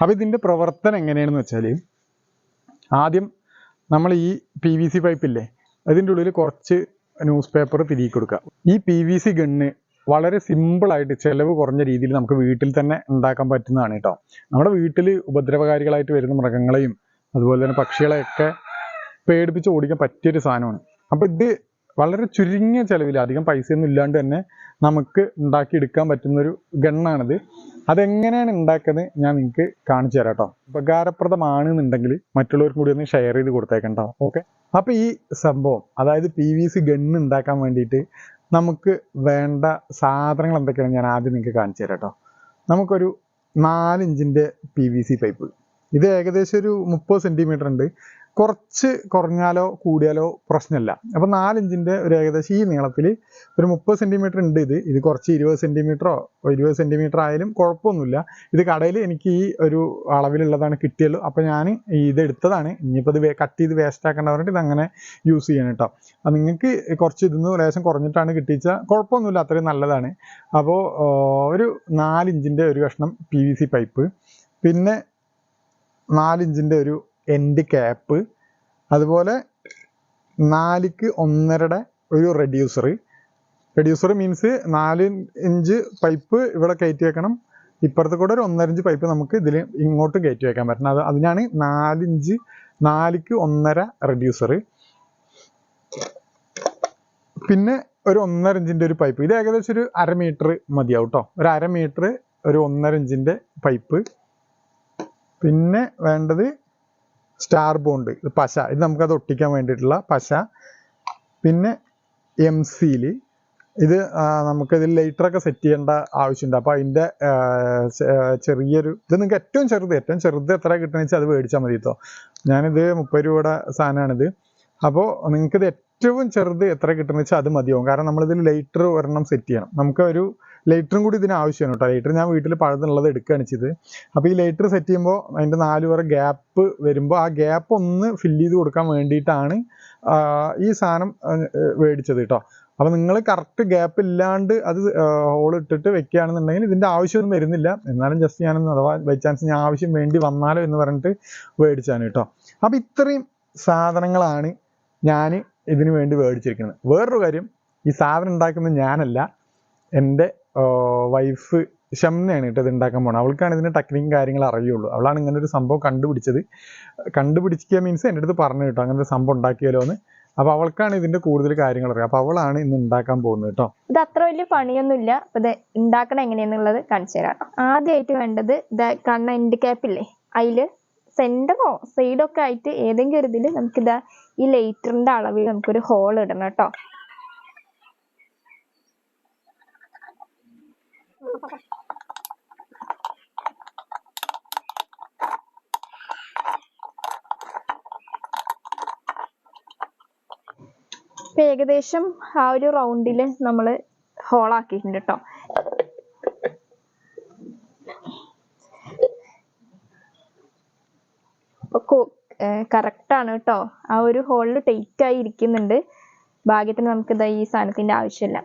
അപ്പോൾ ഇതിന്റെ പ്രവർത്തനം എങ്ങനെയാണെന്ന് വെച്ചാൽ ആദ്യം നമ്മൾ ഈ പി വി സി പൈപ്പില്ലേ അതിന്റെ ഉള്ളിൽ കുറച്ച് ന്യൂസ് പേപ്പർ തിരികെ കൊടുക്കുക. ഈ പി വി സി ഗണ്ണ് വളരെ സിമ്പിളായിട്ട് ചിലവ് കുറഞ്ഞ രീതിയിൽ നമുക്ക് വീട്ടിൽ തന്നെ ഉണ്ടാക്കാൻ പറ്റുന്നതാണ് കേട്ടോ നമ്മുടെ വീട്ടിൽ ഉപദ്രവകാരികളായിട്ട് വരുന്ന മൃഗങ്ങളെയും അതുപോലെ തന്നെ പക്ഷികളെയൊക്കെ പേടിപ്പിച്ച് ഓടിക്കാൻ പറ്റിയൊരു സാധനമാണ്. അപ്പോൾ ഇത് വളരെ ചുരുങ്ങിയ ചിലവിൽ അധികം പൈസയൊന്നും ഇല്ലാണ്ട് തന്നെ നമുക്ക് ഉണ്ടാക്കിയെടുക്കാൻ പറ്റുന്നൊരു ഗണ്ണാണിത് അതെങ്ങനെയാണ് ഉണ്ടാക്കുന്നത് ഞാൻ നിങ്ങൾക്ക് കാണിച്ചു തരാം കേട്ടോ ഉപകാരപ്രദമാണെന്നുണ്ടെങ്കിൽ മറ്റുള്ളവർക്കും കൂടി ഒന്ന് ഷെയർ ചെയ്ത് കൊടുത്തേക്കണ്ടോ ഓക്കെ അപ്പോൾ ഈ സംഭവം അതായത് പി വി സി ഗണ്ണ് ഉണ്ടാക്കാൻ വേണ്ടിയിട്ട് നമുക്ക് വേണ്ട സാധനങ്ങൾ എന്തൊക്കെയാണ് ഞാൻ ആദ്യം നിങ്ങൾക്ക് കാണിച്ചു തരാം കേട്ടോ നമുക്കൊരു നാലിഞ്ചിന്റെ പി വി സി പൈപ്പ് ഇത് ഏകദേശം ഒരു മുപ്പത് സെന്റിമീറ്റർ ഉണ്ട്. കുറച്ച് കുറഞ്ഞാലോ കൂടിയാലോ പ്രശ്നമില്ല. അപ്പോൾ നാലിഞ്ചിന്റെ ഒരു ഏകദേശം ഈ നീളത്തിൽ ഒരു മുപ്പത് സെന്റിമീറ്റർ ഉണ്ട് ഇത്. ഇത് കുറച്ച് ഇരുപത് സെന്റിമീറ്ററോ ഇരുപത് സെന്റിമീറ്റർ ആയാലും കുഴപ്പമൊന്നുമില്ല. ഇത് കടയിൽ എനിക്ക് ഈ ഒരു അളവിലുള്ളതാണ് കിട്ടിയല്ലോ അപ്പോൾ ഞാൻ ഇത് എടുത്തതാണ്. ഇനിയിപ്പോൾ ഇത് കട്ട് ചെയ്ത് വേസ്റ്റ് ആക്കേണ്ട പറഞ്ഞിട്ട് ഇതങ്ങനെ യൂസ് ചെയ്യണം കേട്ടോ അപ്പൊ നിങ്ങൾക്ക് കുറച്ച് ഇതിന്ന് ലേശം കുറഞ്ഞിട്ടാണ് കിട്ടിച്ചാൽ കുഴപ്പമൊന്നുമില്ല അത്രയും നല്ലതാണ്. അപ്പോൾ ഒരു നാലിഞ്ചിന്റെ ഒരു കഷ്ണം പി വി സി പൈപ്പ് പിന്നെ നാലിഞ്ചിന്റെ ഒരു എൻഡ് ക്യാപ്പ് അതുപോലെ നാലിക്ക് ഒന്നരയുടെ ഒരു റെഡ്യൂസർ റെഡ്യൂസർ മീൻസ് നാല് ഇഞ്ച് പൈപ്പ് ഇവിടെ കയറ്റി വെക്കണം. ഇപ്പുറത്ത് കൂടെ ഒരു ഒന്നര ഇഞ്ച് പൈപ്പ് നമുക്ക് ഇതിൽ ഇങ്ങോട്ട് കയറ്റി വെക്കാൻ പറ്റണം. അത് അതിനാണ് നാലിഞ്ച് നാലിക്ക് ഒന്നര റെഡ്യൂസർ പിന്നെ ഒരു ഒന്നര ഇഞ്ചിന്റെ ഒരു പൈപ്പ് ഇത് ഏകദേശം ഒരു അര മീറ്റർ മതിയാവും കേട്ടോ ഒരു അര മീറ്റർ ഒരു ഒന്നര ഇഞ്ചിന്റെ പൈപ്പ് പിന്നെ വേണ്ടത് സ്റ്റാർ ബോണ്ട് ഇത് പശ. ഇത് നമുക്കത് ഒട്ടിക്കാൻ വേണ്ടിയിട്ടുള്ള പശ. പിന്നെ എം സിയിൽ ഇത് നമുക്കിതിൽ ലൈറ്ററൊക്കെ സെറ്റ് ചെയ്യേണ്ട ആവശ്യമുണ്ട്. അപ്പോൾ അതിന്റെ ചെറിയൊരു ഇത് നിങ്ങൾക്ക് ഏറ്റവും ചെറുത് ഏറ്റവും ചെറുത് എത്ര കിട്ടണമെന്ന് വെച്ചാൽ അത് മേടിച്ചാൽ മതി കേട്ടോ ഞാനിത് മുപ്പത് രൂപയുടെ സാധനമാണിത്. അപ്പോൾ നിങ്ങൾക്കിത് ഏറ്റവും ചെറുത് എത്ര കിട്ടുന്ന വെച്ചാൽ അത് മതിയാവും. കാരണം നമ്മളിതിൽ ലൈറ്റർ ഒരെണ്ണം സെറ്റ് ചെയ്യണം. നമുക്ക് ഒരു ലൈറ്ററും കൂടി ഇതിന് ആവശ്യമാണ് കേട്ടോ ലൈറ്റർ ഞാൻ വീട്ടിൽ പഴുതുള്ളത് എടുക്കുകയാണ് ചെയ്ത് അപ്പോൾ ഈ ലൈറ്റർ സെറ്റ് ചെയ്യുമ്പോൾ അതിന്റെ നാല് വരെ ഗ്യാപ്പ് വരുമ്പോൾ ആ ഗ്യാപ്പ് ഒന്ന് ഫില്ല് ചെയ്ത് കൊടുക്കാൻ വേണ്ടിയിട്ടാണ് ഈ സാധനം മേടിച്ചത് കേട്ടോ അപ്പോൾ നിങ്ങൾ കറക്റ്റ് ഗ്യാപ്പ് ഇല്ലാണ്ട് അത് ഹോൾ ഇട്ടിട്ട് വെക്കുകയാണെന്നുണ്ടെങ്കിൽ ഇതിന്റെ ആവശ്യമൊന്നും വരുന്നില്ല. എന്നാലും ജസ്റ്റ് ഞാനൊന്ന് അഥവാ ബൈ ചാൻസ് ഞാൻ ആവശ്യം വേണ്ടി വന്നാലോ എന്ന് പറഞ്ഞിട്ട് മേടിച്ചാണ് കേട്ടോ അപ്പോൾ ഇത്രയും സാധനങ്ങളാണ് ഞാൻ ഇതിന് വേണ്ടി മേടിച്ചിരിക്കുന്നത് വേറൊരു കാര്യം ഈ സാധനം ഉണ്ടാക്കുന്നത് ഞാനല്ല. എന്റെ വൈഫ് ഷംനയാണ് കേട്ടോ ഇത് ഉണ്ടാക്കാൻ പോണത്. അവൾക്കാണ് ഇതിന്റെ ടെക്നിക്കും കാര്യങ്ങൾ അറിയുള്ളൂ. അവളാണ് ഇങ്ങനെ ഒരു സംഭവം കണ്ടുപിടിച്ചത്. കണ്ടുപിടിക്കുക മീൻസ് എന്റെ അടുത്ത് പറഞ്ഞു കേട്ടോ അങ്ങനെ ഒരു സംഭവം ഉണ്ടാക്കിയാലോ എന്ന്. അപ്പോൾ അവൾക്കാണ് ഇതിന്റെ കൂടുതൽ കാര്യങ്ങൾ അറിയാം അപ്പോൾ അവളാണ് ഇന്ന് ഉണ്ടാക്കാൻ പോകുന്നത് കേട്ടോ. ഇത് അത്ര വലിയ പണിയൊന്നുമില്ല. അപ്പൊ ഇത് ഉണ്ടാക്കണം എങ്ങനെയാന്നുള്ളത് കാണിച്ചു തരാം. ട്ടോ. ആദ്യമായിട്ട് വേണ്ടത് ഇത് കണ്ണ എൻഡ് ക്യാപ്പ് ഇല്ലേ അതിൽ സെന്ററോ സൈഡോ ഒക്കെ ആയിട്ട് ഏതെങ്കിലും ഒരു ഇതിൽ നമുക്കിതാ ഈ ലൈറ്ററിന്റെ അളവിൽ നമുക്കൊരു ഹോൾ ഇടണം കേട്ടോ. ഏകദേശം ആ ഒരു റൗണ്ടിൽ നമ്മൾ ഹോൾ ആക്കിയിട്ടുണ്ട് കേട്ടോ. അപ്പൊ കറക്റ്റ് ആണ് കേട്ടോ ആ ഒരു ഹോളിൽ ടൈറ്റ് ആയി ഇരിക്കുന്നുണ്ട് ഭാഗ്യത്തിന് നമുക്ക് ഇതാ ഈ സാധനത്തിന്റെ ആവശ്യമില്ല.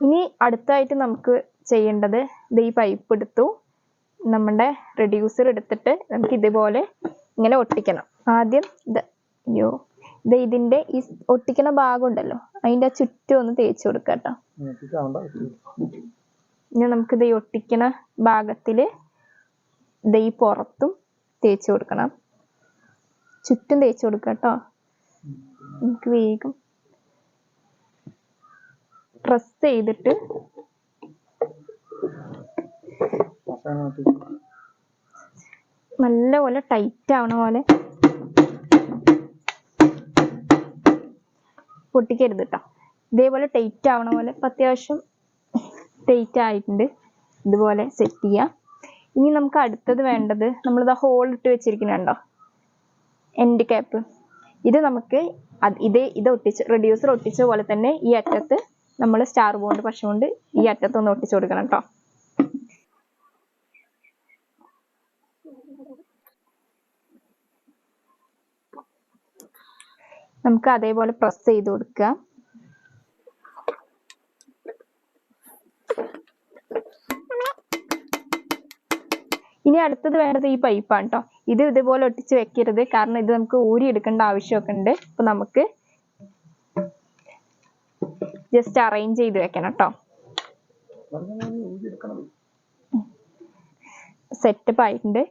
ഇനി അടുത്തായിട്ട് നമുക്ക് ചെയ്യേണ്ടത് ഇത് ഈ പൈപ്പ് എടുത്തു. നമ്മുടെ റെഡ്യൂസർ എടുത്തിട്ട് നമുക്ക് ഇതുപോലെ ഇങ്ങനെ ഒട്ടിക്കണം. ആദ്യം ഇത് അയ്യോ ഇത് ഇതിന്റെ ഈ ഒട്ടിക്കണ ഭാഗം ഉണ്ടല്ലോ ചുറ്റും ഒന്ന് തേച്ചു കൊടുക്കുക കേട്ടോ. ഇനി നമുക്ക് ഈ ഒട്ടിക്കണ ഭാഗത്തിൽ ഇത് ഈ പുറത്തും തേച്ചു കൊടുക്കണം. ചുറ്റും തേച്ച് കൊടുക്കുക കേട്ടോ. നമുക്ക് വേഗം. പ്രസ് ചെയ്തിട്ട് നല്ല നല്ലപോലെ ടൈറ്റ് ആവണ പോലെ പൊട്ടിക്കരുത് കേട്ടോ ഇതേപോലെ ടൈറ്റ് ആവണ പോലെ ഇപ്പൊ അത്യാവശ്യം ടൈറ്റ് ആയിട്ടുണ്ട്. ഇതുപോലെ സെറ്റ് ചെയ്യാം. ഇനി നമുക്ക് അടുത്തത് വേണ്ടത് നമ്മളിത് ഹോൾ ഇട്ട് വെച്ചിരിക്കുന്നുണ്ടോ എൻഡ് ക്യാപ്പ് ഇത് നമുക്ക് ഇതേ ഇത് ഒട്ടിച്ച് റെഡ്യൂസർ ഒട്ടിച്ച പോലെ തന്നെ ഈ അറ്റത്ത് നമ്മൾ സ്റ്റാർ ബോണ്ട് പശ കൊണ്ട് ഈ അറ്റത്തൊന്ന് ഒട്ടിച്ചു കൊടുക്കണം കേട്ടോ നമുക്ക് അതേപോലെ പ്രസ് ചെയ്ത് കൊടുക്കുക. ഇനി അടുത്തത് വേണ്ടത് ഈ പൈപ്പാണ് കേട്ടോ ഇത് ഇതുപോലെ ഒട്ടിച്ച് വെക്കരുത്. കാരണം ഇത് നമുക്ക് ഊരി എടുക്കേണ്ട ആവശ്യമൊക്കെ ഉണ്ട്. അപ്പൊ നമുക്ക് ജസ്റ്റ് അറേഞ്ച് ചെയ്ത് വെക്കണം കേട്ടോ സെറ്റപ്പ് ആയിട്ടുണ്ട്.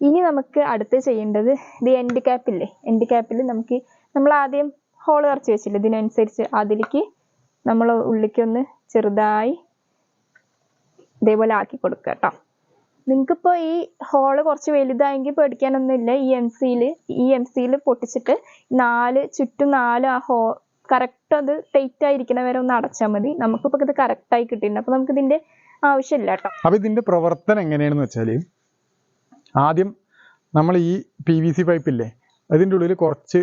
ഇനി നമുക്ക് അടുത്ത് ചെയ്യേണ്ടത് ഇത് എൻഡ് ക്യാപ്പില്ലേ എൻഡ് ക്യാപ്പിൽ നമുക്ക് നമ്മൾ ആദ്യം ഹോൾ കുറച്ച് വെച്ചില്ലേ? ഇതിനനുസരിച്ച് അതിലേക്ക് നമ്മൾ ഉള്ളിക്കൊന്ന് ചെറുതായി ഇതേപോലെ ആക്കി കൊടുക്കുക കേട്ടോ നിങ്ങൾക്കിപ്പോൾ ഈ ഹോൾ കുറച്ച് വലുതായെങ്കിൽ പേടിക്കാനൊന്നുമില്ല. ഈ എം സിയിൽ ഈ എം സിയിൽ പൊട്ടിച്ചിട്ട് നാല് ചുറ്റും നാല് ആ ഹോ കറക്റ്റ് അത് ടൈറ്റ് ആയിരിക്കണ വരെ ഒന്ന് അടച്ചാൽ മതി. നമുക്കിപ്പോൾ ഇത് കറക്റ്റായി കിട്ടിയിട്ടുണ്ട്. അപ്പോൾ നമുക്ക് ഇതിന്റെ ആവശ്യമില്ല കേട്ടോ. അപ്പോൾ ഇതിന്റെ പ്രവർത്തനം എങ്ങനെയാണെന്ന് വെച്ചാൽ ആദ്യം നമ്മൾ ഈ പി വി സി പൈപ്പില്ലേ അതിന്റെ ഉള്ളിൽ കുറച്ച്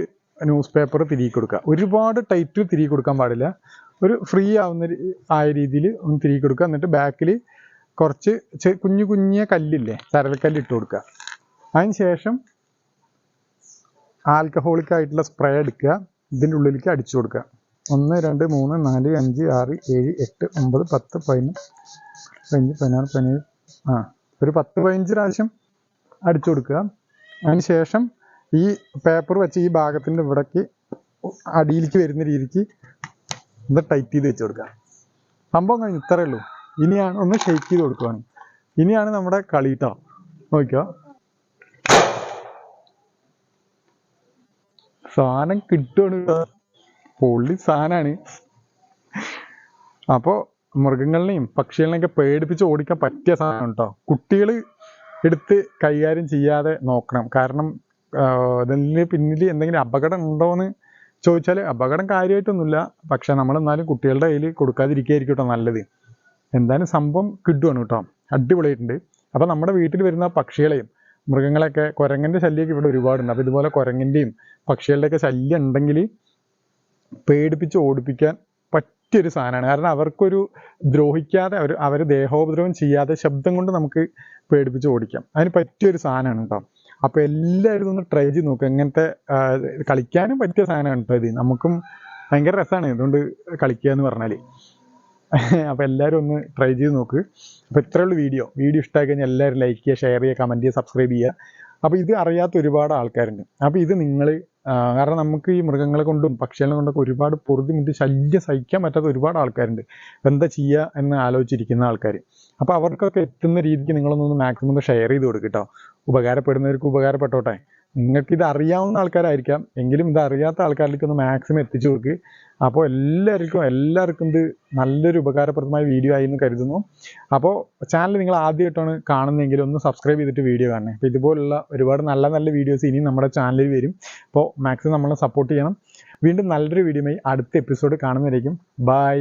ന്യൂസ് പേപ്പർ തിരികെ കൊടുക്കുക. ഒരുപാട് ടൈറ്റ് തിരികെ കൊടുക്കാൻ പാടില്ല. ഒരു ഫ്രീ ആവുന്ന ആയ രീതിയിൽ ഒന്ന് തിരികെ കൊടുക്കുക. എന്നിട്ട് ബാക്കിൽ കുറച്ച് കുഞ്ഞു കുഞ്ഞിയ കല്ലില്ലേ? ചരൽക്കല്ല് ഇട്ട് കൊടുക്കുക അതിന് ശേഷം ആൽക്കഹോളിക് ആയിട്ടുള്ള സ്പ്രേ എടുക്കുക ഇതിന്റെ ഉള്ളിലേക്ക് അടിച്ചു കൊടുക്കുക ഒന്ന് രണ്ട് മൂന്ന് നാല് അഞ്ച് ആറ് ഏഴ് എട്ട് ഒമ്പത് പത്ത് പതിനൊന്ന് പതിനഞ്ച് പതിനാറ് പതിനേഴ് ആ ഒരു പത്ത് പതിനഞ്ച് പ്രാവശ്യം അടിച്ചു കൊടുക്കുക അതിന് ശേഷം ഈ പേപ്പർ വെച്ച് ഈ ഭാഗത്തിന്റെ ഇവിടേക്ക് അടിയിലേക്ക് വരുന്ന രീതിക്ക് ഇത് ടൈറ്റ് ചെയ്ത് വെച്ച് കൊടുക്കുക സംഭവം കഴിഞ്ഞു. ഇത്രയേ ഉള്ളൂ. ഇനിയാണ് ഒന്ന് ഷെയ്ക്ക് ചെയ്ത് കൊടുക്കുവാണ് ഇനിയാണ് നമ്മുടെ കേട്ടോ നോക്കിയോ സാധനം കിട്ടുവാണ് കേട്ടോ. പൊള്ളി സാധനമാണ് അപ്പോൾ മൃഗങ്ങളിനെയും പക്ഷികളിനെയൊക്കെ പേടിപ്പിച്ച് ഓടിക്കാൻ പറ്റിയ സാധനം കേട്ടോ. കുട്ടികൾ എടുത്ത് കൈകാര്യം ചെയ്യാതെ നോക്കണം. കാരണം ഇതിന് പിന്നിൽ എന്തെങ്കിലും അപകടം ഉണ്ടോയെന്ന് ചോദിച്ചാൽ അപകടം കാര്യമായിട്ടൊന്നുമില്ല. പക്ഷെ നമ്മൾ എന്നാലും കുട്ടികളുടെ കയ്യിൽ കൊടുക്കാതിരിക്കുകയായിരിക്കും കേട്ടോ നല്ലത്. എന്തായാലും സംഭവം കിട്ടുവാണ് കേട്ടോ. അടിപൊളിയായിട്ടുണ്ട്. അപ്പോൾ നമ്മുടെ വീട്ടിൽ വരുന്ന പക്ഷികളെയും മൃഗങ്ങളെയൊക്കെ കുരങ്ങന്റെ ശല്യമൊക്കെ ഇവിടെ ഒരുപാടുണ്ട്. അപ്പോൾ ഇതുപോലെ കുരങ്ങന്റെയും പക്ഷികളുടെയൊക്കെ ശല്യം ഉണ്ടെങ്കിൽ പേടിപ്പിച്ച് ഓടിപ്പിക്കാൻ പറ്റിയൊരു സാധനമാണ്. കാരണം അവർക്കൊരു ദ്രോഹിക്കാതെ അവർ അവർ ദേഹോപദ്രവം ചെയ്യാതെ ശബ്ദം കൊണ്ട് നമുക്ക് പേടിപ്പിച്ച് ഓടിക്കാം. അതിന് പറ്റിയൊരു സാധനമാണ് കേട്ടോ. അപ്പോൾ എല്ലാവരും ഒന്ന് ട്രൈ ചെയ്ത് നോക്കുക ഇങ്ങനത്തെ കളിക്കാനും പറ്റിയ സാധനമാണ് കേട്ടോ ഇത്. നമുക്കും ഭയങ്കര രസമാണ് ഇതുകൊണ്ട് കളിക്കുക എന്ന് പറഞ്ഞാൽ അപ്പോൾ എല്ലാവരും ഒന്ന് ട്രൈ ചെയ്ത് നോക്ക്. അപ്പോൾ ഉള്ളൂ വീഡിയോ വീഡിയോ ഇഷ്ടമായി കഴിഞ്ഞാൽ എല്ലാവരും ലൈക്ക് ചെയ്യുക ഷെയർ ചെയ്യുക കമന്റ് ചെയ്യുക സബ്സ്ക്രൈബ് ചെയ്യുക. അപ്പോൾ ഇത് അറിയാത്ത ഒരുപാട് ആൾക്കാരുണ്ട്. അപ്പോൾ ഇത് നിങ്ങൾ കാരണം നമുക്ക് ഈ മൃഗങ്ങളെ കൊണ്ടും പക്ഷികളെ കൊണ്ടൊക്കെ ഒരുപാട് പൊറുതിമുട്ടി ശല്യം സഹിക്കാൻ പറ്റാത്ത ഒരുപാട് ആൾക്കാരുണ്ട്. എന്താ ചെയ്യുക എന്ന് ആലോചിച്ചിരിക്കുന്ന ആൾക്കാർ അപ്പോൾ അവർക്കൊക്കെ എത്തുന്ന രീതിക്ക് നിങ്ങളൊന്നൊന്ന് മാക്സിമം ഷെയർ ചെയ്ത് കൊടുക്കുക കേട്ടോ ഉപകാരപ്പെടുന്നവർക്ക് ഉപകാരപ്പെട്ടോട്ടെ. നിങ്ങൾക്ക് ഇത് അറിയാവുന്ന ആൾക്കാരായിരിക്കാം. എങ്കിലും ഇത് അറിയാത്ത ആൾക്കാരിലേക്ക് ഒന്ന് മാക്സിമം എത്തിച്ചു കൊടുക്കുക അപ്പോൾ എല്ലാവർക്കും എല്ലാവർക്കും ഇത് നല്ലൊരു ഉപകാരപ്രദമായ വീഡിയോ ആയി എന്ന് കരുതുന്നു. അപ്പോൾ ചാനൽ നിങ്ങൾ ആദ്യമായിട്ടാണ് കാണുന്നതെങ്കിൽ ഒന്ന് സബ്സ്ക്രൈബ് ചെയ്തിട്ട് വീഡിയോ കാണണേ അപ്പോൾ ഇതുപോലുള്ള ഒരുപാട് നല്ല നല്ല വീഡിയോസ് ഇനി നമ്മുടെ ചാനലിൽ വരും. അപ്പോൾ മാക്സിമം നമ്മളെ സപ്പോർട്ട് ചെയ്യണം. വീണ്ടും നല്ലൊരു വീഡിയോയുമായി അടുത്ത എപ്പിസോഡ് കാണുന്നതായിരിക്കും ബൈ